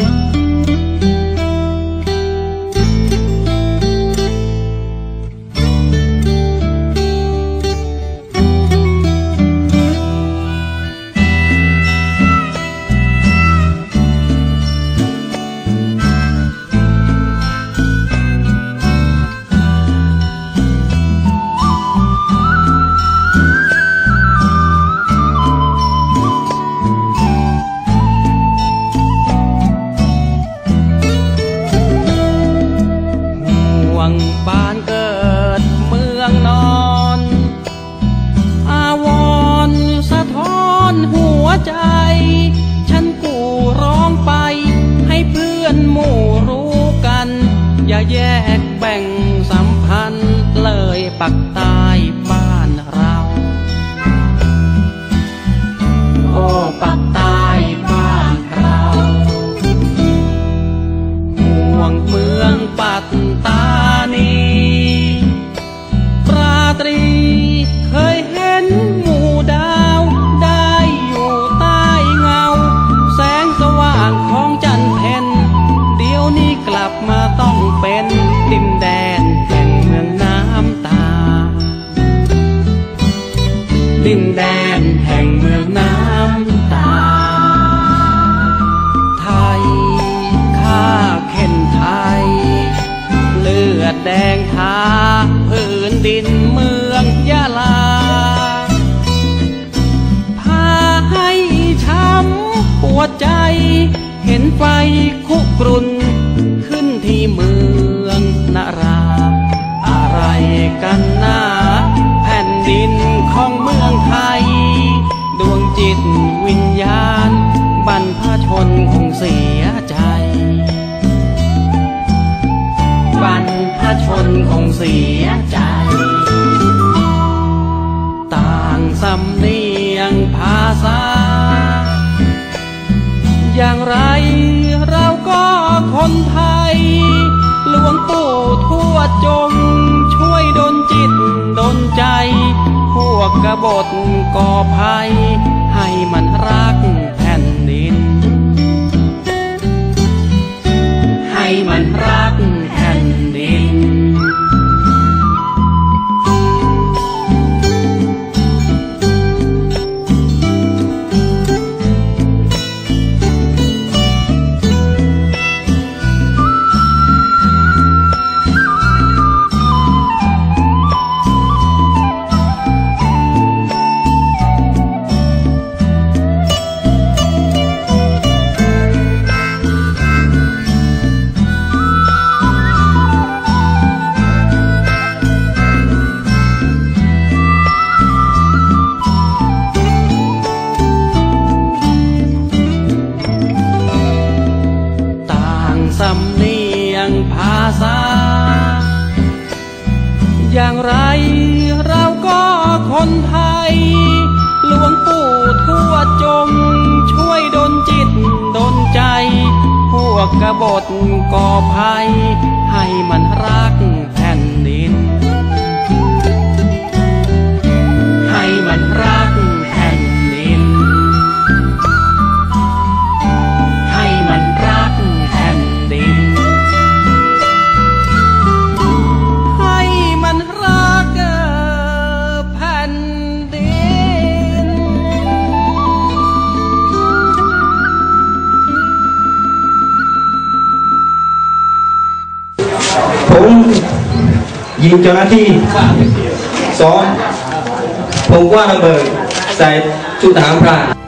ห่ว งบ้านเกิดเมืองนอน อาวรสะท้อนหัวใจ ฉันกูร้องไป ให้เพื่อนหมู่รู้กัน อย่าแยกแบ่งสัมพันธ์เลยปักตา ดินแดนแห่งเมืองน้ำตา ไทยข้าเข็นไทย เลือดแดงทาพื้นดินเมืองยะลา พาให้ช้ำปวดใจ เห็นไฟคุกรุนขึ้น ตวิญญาณ บรรพชนคงเสียใจ บรรพชนคงเสียใจ ต่างสำเนียงภาษา อย่างไรเราก็คนไทย หลวงปู่ทวดจงช่วยดลจิตดลใจ พวกกบฏก่อภัย มันรักแผ่นดิน อย่างไรเราก็คนไทย หลวงปู่ทวดจงช่วยดลจิตดลใจ พวกกบฏก่อภัย ให้มันรักแผ่น ยิงเจ้าหน้าที่สองผมกว้างระเบิดใส่ชุดทหารพราน